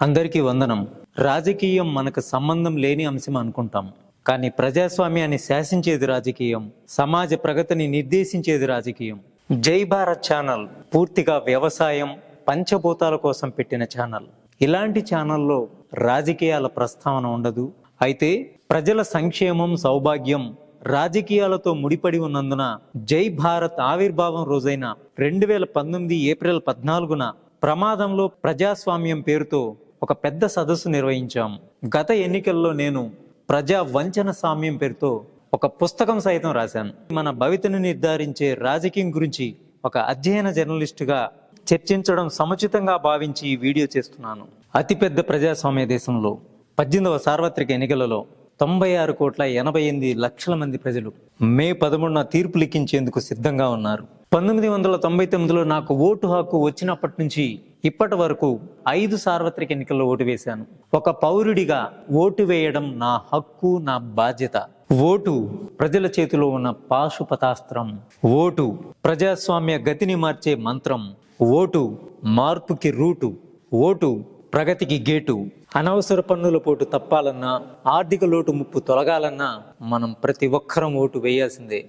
అందరికీ వందనం. రాజకీయం మనకు సంబంధం లేని అంశం అనుకుంటాం. కానీ ప్రజాస్వామ్యాన్ని శాసించేది రాజకీయం. సమాజ ప్రగతిని నిర్దేశించేది రాజకీయం. జై భారత్ ఛానల్ పూర్తిగా వ్యవసాయం పంచభూతాల కోసం పెట్టిన ఛానల్. ఇలాంటి ఛానల్లో రాజకీయాల ప్రస్తావన ఉండదు. అయితే ప్రజల సంక్షేమం సౌభాగ్యం రాజకీయాలతో ముడిపడి ఉన్నందున జై భారత్ ఆవిర్భావం రోజైన రెండు వేల పంతొమ్మిది ఏప్రిల్ పద్నాలుగున ప్రమాదంలో ప్రజాస్వామ్యం పేరుతో ఒక పెద్ద సదస్సు నిర్వహించాం. గత ఎన్నికల్లో నేను ప్రజా వంచన సామ్యం పేరుతో ఒక పుస్తకం సైతం రాశాను. మన భవితను నిర్ధారించే రాజకీయం గురించి ఒక అధ్యయన జర్నలిస్టుగా చర్చించడం సముచితంగా భావించి ఈ వీడియో చేస్తున్నాను. అతిపెద్ద ప్రజాస్వామ్య దేశంలో పద్దెనిమిదవ సార్వత్రిక ఎన్నికలలో తొంభై ఆరు కోట్ల ఎనభై ఎనిమిది లక్షల మంది ప్రజలు మే పదమూడున తీర్పు లిఖించేందుకు సిద్ధంగా ఉన్నారు. పంతొమ్మిది వందల తొంభై తొమ్మిదిలో నాకు ఓటు హక్కు వచ్చినప్పటి నుంచి ఇప్పటి వరకు ఐదు సార్వత్రిక ఎన్నికల్లో ఓటు వేశాను. ఒక పౌరుడిగా ఓటు వేయడం నా హక్కు నా బాధ్యత. ఓటు ప్రజల చేతిలో ఉన్న పాశుపతాస్త్రం ఓటు ప్రజాస్వామ్య గతిని మార్చే మంత్రం. ఓటు మార్పుకి రూటు. ఓటు ప్రగతికి గేటు. అనవసర పన్నుల పోటు తప్పాలన్నా ఆర్థిక లోటు ముప్పు తొలగాలన్నా మనం ప్రతి ఒక్కరం ఓటు వేయాల్సిందే.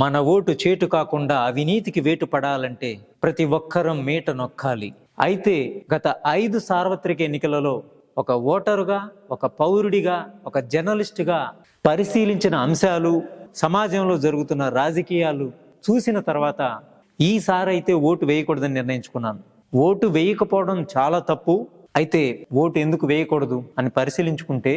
మన ఓటు చేటు కాకుండా అవినీతికి వేటు పడాలంటే ప్రతి ఒక్కరం మేట నొక్కాలి. అయితే గత ఐదు సార్వత్రిక ఎన్నికలలో ఒక ఓటరుగా ఒక పౌరుడిగా ఒక జర్నలిస్టుగా పరిశీలించిన అంశాలు సమాజంలో జరుగుతున్న రాజకీయాలు చూసిన తర్వాత ఈసారైతే ఓటు వేయకూడదని నిర్ణయించుకున్నాను. ఓటు వేయకపోవడం చాలా తప్పు. అయితే ఓటు ఎందుకు వేయకూడదు అని పరిశీలించుకుంటే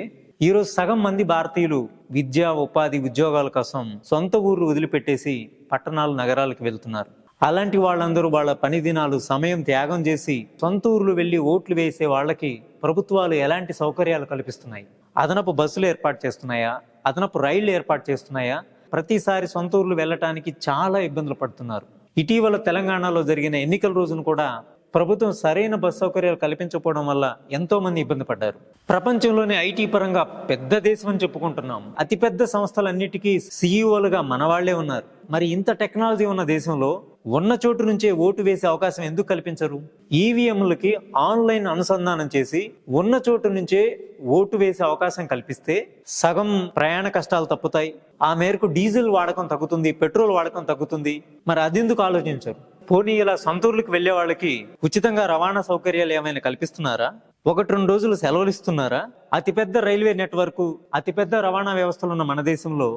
ఈరోజు సగం మంది భారతీయులు విద్యా ఉపాధి ఉద్యోగాల కోసం సొంత ఊర్లు వదిలిపెట్టేసి పట్టణాలు నగరాలకు వెళ్తున్నారు. అలాంటి వాళ్ళందరూ వాళ్ళ పని దినాలు సమయం త్యాగం చేసి సొంత ఊర్లు వెళ్ళి ఓట్లు వేసే వాళ్ళకి ప్రభుత్వాలు ఎలాంటి సౌకర్యాలు కల్పిస్తున్నాయి? అదనపు బస్సులు ఏర్పాటు చేస్తున్నాయా? అదనపు రైళ్ళు ఏర్పాటు చేస్తున్నాయా? ప్రతిసారి సొంత ఊర్లు వెళ్ళటానికి చాలా ఇబ్బందులు పడుతున్నారు. ఇటీవల తెలంగాణలో జరిగిన ఎన్నికల రోజున కూడా ప్రభుత్వం సరైన బస్ సౌకర్యాలు కల్పించకపోవడం వల్ల ఎంతో మంది ఇబ్బంది పడ్డారు. ప్రపంచంలోనే ఐటీ పరంగా పెద్ద దేశం అని చెప్పుకుంటున్నాం. అతిపెద్ద సంస్థలన్నిటికీ సీఈఓలుగా మనవాళ్ళే ఉన్నారు. మరి ఇంత టెక్నాలజీ ఉన్న దేశంలో ఉన్న చోటు నుంచే ఓటు వేసే అవకాశం ఎందుకు కల్పించరు? ఈవీఎంలకి ఆన్లైన్ అనుసంధానం చేసి ఉన్న చోటు నుంచే ఓటు వేసే అవకాశం కల్పిస్తే సగం ప్రయాణ కష్టాలు తప్పుతాయి. ఆ మేరకు డీజిల్ వాడకం తగ్గుతుంది పెట్రోల్ వాడకం తగ్గుతుంది. మరి అదెందుకు ఆలోచించరు? పోనీ ఇలా సొంతూర్లకు వెళ్ళే వాళ్ళకి ఉచితంగా రవాణా సౌకర్యాలు ఏమైనా కల్పిస్తున్నారా? ఒకటి రెండు రోజులు సెలవులు ఇస్తున్నారా? అతిపెద్ద రైల్వే నెట్వర్క్ అతిపెద్ద రవాణా వ్యవస్థలు ఉన్న మన దేశంలో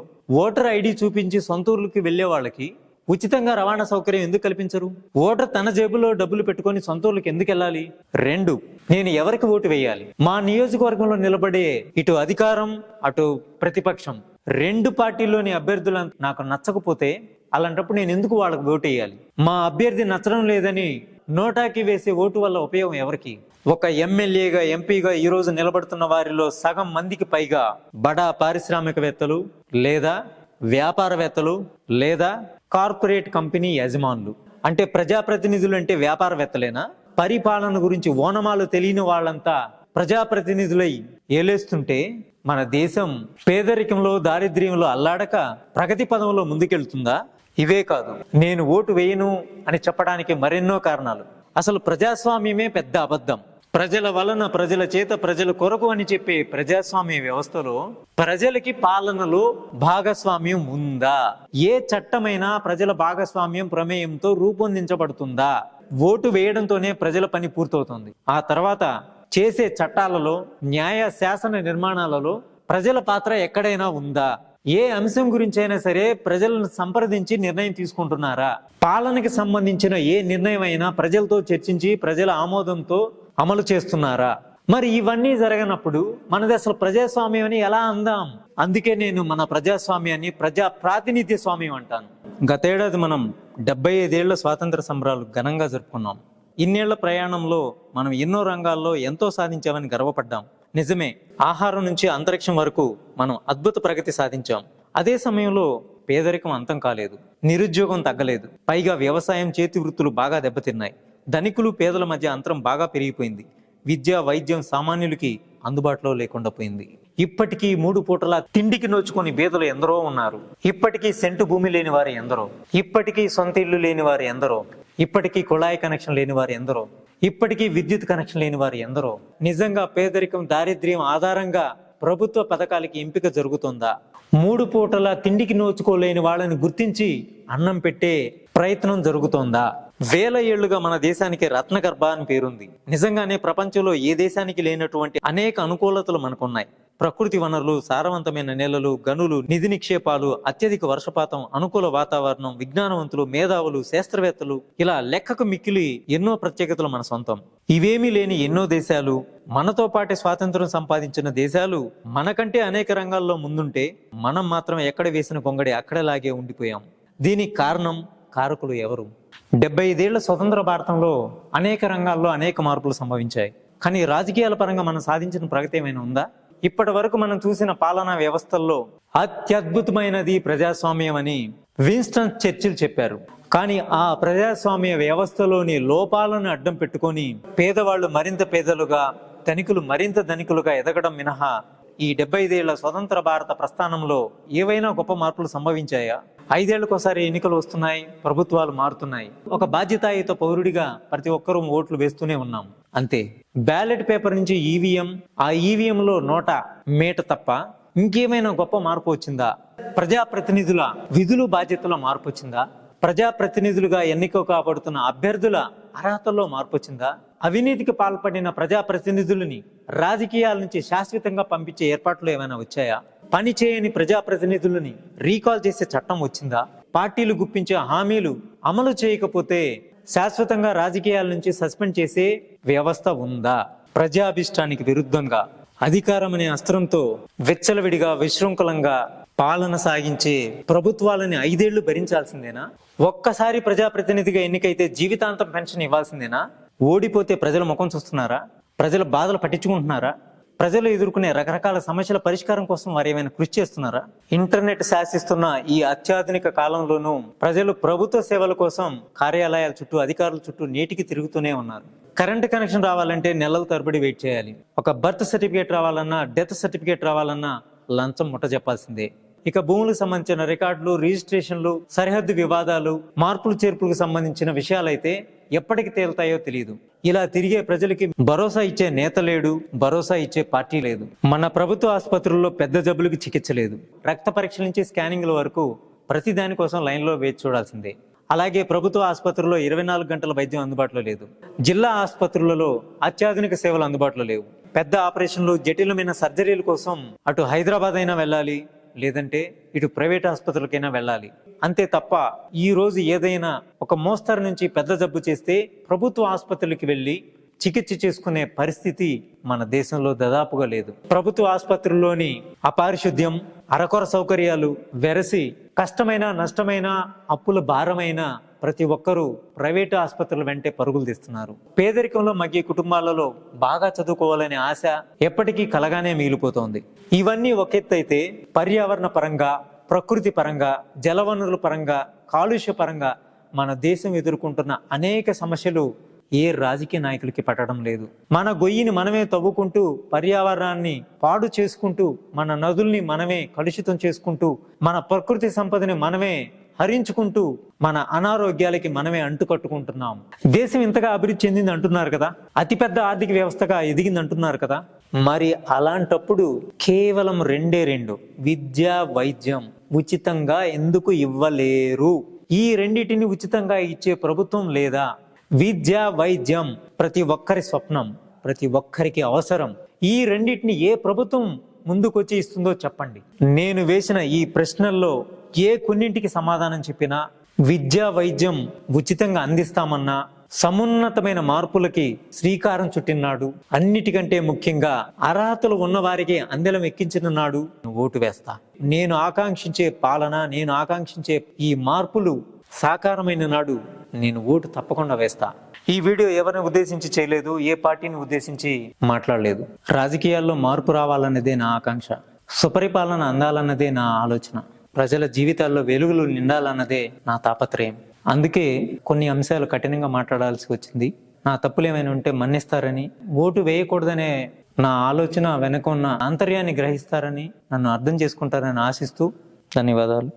ఓటర్ ఐడి చూపించి సొంతూర్లకి వెళ్ళే వాళ్ళకి ఉచితంగా రవాణా సౌకర్యం ఎందుకు కల్పించరు? ఓటర్ తన జేబులో డబ్బులు పెట్టుకొని సొంతూర్లకు ఎందుకు వెళ్ళాలి? రెండు నేను ఎవరికి ఓటు వేయాలి? మా నియోజకవర్గంలో నిలబడే ఇటు అధికారం అటు ప్రతిపక్షం. రెండు పార్టీల్లోని అభ్యర్థులు నాకు నచ్చకపోతే అలాంటప్పుడు నేను ఎందుకు వాళ్ళకి ఓటు వేయాలి? మా అభ్యర్థి నచ్చడం లేదని నోటాకి వేసే ఓటు వల్ల ఉపయోగం ఎవరికి? ఒక ఎమ్మెల్యేగా ఎంపీగా ఈ రోజు నిలబడుతున్న వారిలో సగం మందికి పైగా బడా పారిశ్రామికవేత్తలు లేదా వ్యాపారవేత్తలు లేదా కార్పొరేట్ కంపెనీ యజమానులు. అంటే ప్రజాప్రతినిధులు అంటే వ్యాపారవేత్తలేనా? పరిపాలన గురించి ఓనమాలు తెలియని వాళ్ళంతా ప్రజాప్రతినిధులై ఏలేస్తుంటే మన దేశం పేదరికంలో దారిద్ర్యంలో అల్లాడక ప్రగతి పదంలో ముందుకెళ్తుందా? ఇవే కాదు నేను ఓటు వేయను అని చెప్పడానికి మరెన్నో కారణాలు. అసలు ప్రజాస్వామ్యమే పెద్ద అబద్ధం. ప్రజల వలన ప్రజల చేత ప్రజల కొరకు అని చెప్పే ప్రజాస్వామ్య వ్యవస్థలో ప్రజలకి పాలనలో భాగస్వామ్యం ఉందా? ఏ చట్టమైనా ప్రజల భాగస్వామ్యం ప్రమేయంతో రూపొందించబడుతుందా? ఓటు వేయడంతోనే ప్రజల పని పూర్తవుతుంది. ఆ తర్వాత చేసే చట్టాలలో న్యాయ శాసన నిర్మాణాలలో ప్రజల పాత్ర ఎక్కడైనా ఉందా? ఏ అంశం గురించి అయినా సరే ప్రజలను సంప్రదించి నిర్ణయం తీసుకుంటున్నారా? పాలనకి సంబంధించిన ఏ నిర్ణయం అయినా ప్రజలతో చర్చించి ప్రజల ఆమోదంతో అమలు చేస్తున్నారా? మరి ఇవన్నీ జరగనప్పుడు మనది అసలు ప్రజాస్వామ్యం అని ఎలా అందాం? అందుకే నేను మన ప్రజాస్వామ్యాన్ని ప్రజా ప్రాతినిధ్య స్వామ్యం అంటాను. గతేడాది మనం డెబ్బై ఐదేళ్ళ స్వాతంత్ర సంబరాలు ఘనంగా జరుపుకున్నాం. ఇన్నేళ్ళ ప్రయాణంలో మనం ఎన్నో రంగాల్లో ఎంతో సాధించామని గర్వపడ్డాం. నిజమే ఆహారం నుంచి అంతరిక్షం వరకు మనం అద్భుత ప్రగతి సాధించాం. అదే సమయంలో పేదరికం అంతం కాలేదు నిరుద్యోగం తగ్గలేదు. పైగా వ్యవసాయం చేతి వృత్తులు బాగా దెబ్బతిన్నాయి. ధనికులు పేదల మధ్య అంతరం బాగా పెరిగిపోయింది. విద్య వైద్యం సామాన్యులకి అందుబాటులో లేకుండా పోయింది. ఇప్పటికీ మూడు పూటల తిండికి నోచుకొని బీదలు ఎందరో ఉన్నారు. ఇప్పటికీ సెంటు భూమి లేని వారు ఎందరో. ఇప్పటికీ సొంత ఇల్లు లేని వారు ఎందరో. ఇప్పటికీ కుళాయి కనెక్షన్ లేని వారు ఎందరో? ఇప్పటికీ విద్యుత్ కనెక్షన్ లేని వారు ఎందరో? నిజంగా పేదరికం దారిద్ర్యం ఆధారంగా ప్రభుత్వ పథకాలకి ఎంపిక జరుగుతుందా? మూడు పూటల తిండికి నోచుకోలేని వాళ్ళని గుర్తించి అన్నం పెట్టే ప్రయత్నం జరుగుతోందా? వేల ఏళ్ళుగా మన దేశానికి రత్నగర్భ అని పేరుంది. నిజంగానే ప్రపంచంలో ఏ దేశానికి లేనటువంటి అనేక అనుకూలతలు మనకున్నాయి. ప్రకృతి వనరులు సారవంతమైన నేలలు గనులు నిధి నిక్షేపాలు అత్యధిక వర్షపాతం అనుకూల వాతావరణం విజ్ఞానవంతులు మేధావులు శాస్త్రవేత్తలు ఇలా లెక్కకు మిక్కిలి ఎన్నో ప్రత్యేకతలు మన సొంతం. ఇవేమీ లేని ఎన్నో దేశాలు మనతో పాటే స్వాతంత్రం సంపాదించిన దేశాలు మనకంటే అనేక రంగాల్లో ముందుంటే మనం మాత్రం ఎక్కడ వేసిన కొంగడి అక్కడలాగే ఉండిపోయాం. దీనికి కారణం కారకులు ఎవరు? డెబ్బై ఐదేళ్ళ స్వతంత్ర భారతంలో అనేక రంగాల్లో అనేక మార్పులు సంభవించాయి. కానీ రాజకీయాల పరంగా మనం సాధించిన ప్రగతి ఏమైనా ఉందా? ఇప్పటి వరకు మనం చూసిన పాలనా వ్యవస్థల్లో అత్యద్భుతమైనది ప్రజాస్వామ్యం అని విన్స్టన్ చర్చిల్ చెప్పారు. కానీ ఆ ప్రజాస్వామ్య వ్యవస్థలోని లోపాలను అడ్డం పెట్టుకొని పేదవాళ్ళు మరింత పేదలుగా ధనికులు మరింత ధనికులుగా ఎదగడం మినహా ఈ డెబ్బై ఐదేళ్ళ స్వతంత్ర భారత ప్రస్థానంలో ఏవైనా గొప్ప మార్పులు సంభవించాయా? ఐదేళ్ళకోసారి ఎన్నికలు వస్తున్నాయి ప్రభుత్వాలు మారుతున్నాయి. ఒక బాధ్యతాయుత పౌరుడిగా ప్రతి ఒక్కరూ ఓట్లు వేస్తూనే ఉన్నాం. అంతే. బ్యాలెట్ పేపర్ నుంచి ఈవీఎం ఆ ఈవీఎం లో నోట మేట తప్ప ఇంకేమైనా గొప్ప మార్పు వచ్చిందా? ప్రజాప్రతినిధుల విధులు బాధ్యతల మార్పు వచ్చిందా? ప్రజాప్రతినిధులుగా ఎన్నిక కాబడుతున్న అభ్యర్థుల అర్హతల్లో మార్పు వచ్చిందా? అవినీతికి పాల్పడిన ప్రజాప్రతినిధులని రాజకీయాల నుంచి శాశ్వతంగా పంపించే ఏర్పాట్లు ఏమైనా వచ్చాయా? పని చేయని ప్రజాప్రతినిధులని రీకాల్ చేసే చట్టం వచ్చిందా? పార్టీలు గుప్పించే హామీలు అమలు చేయకపోతే శాశ్వతంగా రాజకీయాల నుంచి సస్పెండ్ చేసే వ్యవస్థ ఉందా? ప్రజాభిష్టానికి విరుద్ధంగా అధికారం అనే అస్త్రంతో వెచ్చలవిడిగా విశృంఖలంగా పాలన సాగించే ప్రభుత్వాలని ఐదేళ్ళు భరించాల్సిందేనా? ఒక్కసారి ప్రజాప్రతినిధిగా ఎన్నికైతే జీవితాంతం పెన్షన్ ఇవ్వాల్సిందేనా? ఓడిపోతే ప్రజల ముఖం చూస్తున్నారా? ప్రజల బాధలు పట్టించుకుంటున్నారా? ప్రజలు ఎదుర్కొనే రకరకాల సమస్యల పరిష్కారం కోసం వారు ఏమైనా కృషి చేస్తున్నారా? ఇంటర్నెట్ శాసిస్తున్న ఈ అత్యాధునిక కాలంలోనూ ప్రజలు ప్రభుత్వ సేవల కోసం కార్యాలయాల చుట్టూ అధికారుల చుట్టూ నేటికి తిరుగుతూనే ఉన్నారు. కరెంట్ కనెక్షన్ రావాలంటే నెలల తరబడి వెయిట్ చేయాలి. ఒక బర్త్ సర్టిఫికేట్ రావాలన్నా డెత్ సర్టిఫికేట్ రావాలన్నా లంచం ముట్ట చెప్పాల్సిందే. ఇక భూములకు సంబంధించిన రికార్డులు రిజిస్ట్రేషన్లు సరిహద్దు వివాదాలు మార్పులు చేర్పులకు సంబంధించిన విషయాలైతే ఎప్పటికి తేలుతాయో తెలియదు ఇలా తిరిగే ప్రజలకి భరోసా ఇచ్చే నేత లేడు భరోసా ఇచ్చే పార్టీ లేదు. మన ప్రభుత్వ ఆసుపత్రుల్లో పెద్ద జబ్బులకు చికిత్స లేదు. రక్త పరీక్షల నుంచి స్కానింగ్ల వరకు ప్రతి దానికోసం లైన్లో వేచి చూడాల్సిందే. అలాగే ప్రభుత్వ ఆసుపత్రుల్లో ఇరవై నాలుగు గంటల వైద్యం అందుబాటులో లేదు. జిల్లా ఆసుపత్రులలో అత్యాధునిక సేవలు అందుబాటులో లేవు. పెద్ద ఆపరేషన్లు జటిలమైన సర్జరీల కోసం అటు హైదరాబాద్ అయినా వెళ్ళాలి లేదంటే ఇటు ప్రైవేట్ ఆసుపత్రులకైనా వెళ్ళాలి. అంతే తప్ప ఈ రోజు ఏదైనా ఒక మోస్తరు నుంచి పెద్ద జబ్బు చేస్తే ప్రభుత్వ ఆసుపత్రులకి వెళ్ళి చికిత్స చేసుకునే పరిస్థితి మన దేశంలో దాదాపుగా లేదు. ప్రభుత్వ ఆసుపత్రుల్లోని అపారిశుద్ధ్యం అరకొర సౌకర్యాలు వెరసి కష్టమైన నష్టమైన అప్పుల భారమైన ప్రతి ఒక్కరూ ప్రైవేటు ఆసుపత్రుల వెంటే పరుగులు తీస్తున్నారు. పేదరికంలో మగ్గే కుటుంబాలలో బాగా చదువుకోవాలనే ఆశ ఎప్పటికీ కలగానే మిగిలిపోతోంది. ఇవన్నీ ఒక ఎత్తు పర్యావరణ పరంగా ప్రకృతి పరంగా జలవనరుల పరంగా కాలుష్య పరంగా మన దేశం ఎదుర్కొంటున్న అనేక సమస్యలు ఏ రాజకీయ నాయకులకి పట్టడం లేదు. మన గొయ్యిని మనమే తవ్వుకుంటూ పర్యావరణాన్ని పాడు చేసుకుంటూ మన నదుల్ని మనమే కలుషితం చేసుకుంటూ మన ప్రకృతి సంపదని మనమే హరించుకుంటూ మన అనారోగ్యాలకి మనమే అంటుకట్టుకుంటున్నాం. దేశం ఇంతగా అభివృద్ధి చెందింది అంటున్నారు కదా? అతిపెద్ద ఆర్థిక వ్యవస్థగా ఎదిగింది అంటున్నారు కదా? మరి అలాంటప్పుడు కేవలం రెండే రెండు విద్య వైద్యం ఉచితంగా ఎందుకు ఇవ్వలేరు? ఈ రెండిటిని ఉచితంగా ఇచ్చే ప్రభుత్వం లేదా? విద్య వైద్యం ప్రతి ఒక్కరి స్వప్నం ప్రతి ఒక్కరికి అవసరం. ఈ రెండింటిని ఏ ప్రభుత్వం ముందుకొచ్చి ఇస్తుందో చెప్పండి. నేను వేసిన ఈ ప్రశ్నల్లో ఏ కొన్నింటికి సమాధానం చెప్పినా విద్య వైద్యం ఉచితంగా అందిస్తామన్నా సమున్నతమైన మార్పులకి శ్రీకారం చుట్టినాడు అన్నిటికంటే ముఖ్యంగా అర్హతలు ఉన్నవారికి అందెలం ఎక్కించిన నాడు ఓటు వేస్తా. నేను ఆకాంక్షించే పాలన నేను ఆకాంక్షించే ఈ మార్పులు సాకారమైన నాడు నేను ఓటు తప్పకుండా వేస్తా. ఈ వీడియో ఎవరిని ఉద్దేశించి చేయలేదు ఏ పార్టీని ఉద్దేశించి మాట్లాడలేదు. రాజకీయాల్లో మార్పు రావాలన్నదే నా ఆకాంక్ష. సుపరిపాలన అందాలన్నదే నా ఆలోచన. ప్రజల జీవితాల్లో వెలుగులు నిండాలన్నదే నా తాపత్రయం. అందుకే కొన్ని అంశాలు కఠినంగా మాట్లాడాల్సి వచ్చింది. నా తప్పులు ఏమైనా ఉంటే మన్నిస్తారని ఓటు వేయకూడదనే నా ఆలోచన వెనక ఉన్న ఆంతర్యాన్ని గ్రహిస్తారని నన్ను అర్థం చేసుకుంటారని ఆశిస్తూ ధన్యవాదాలు.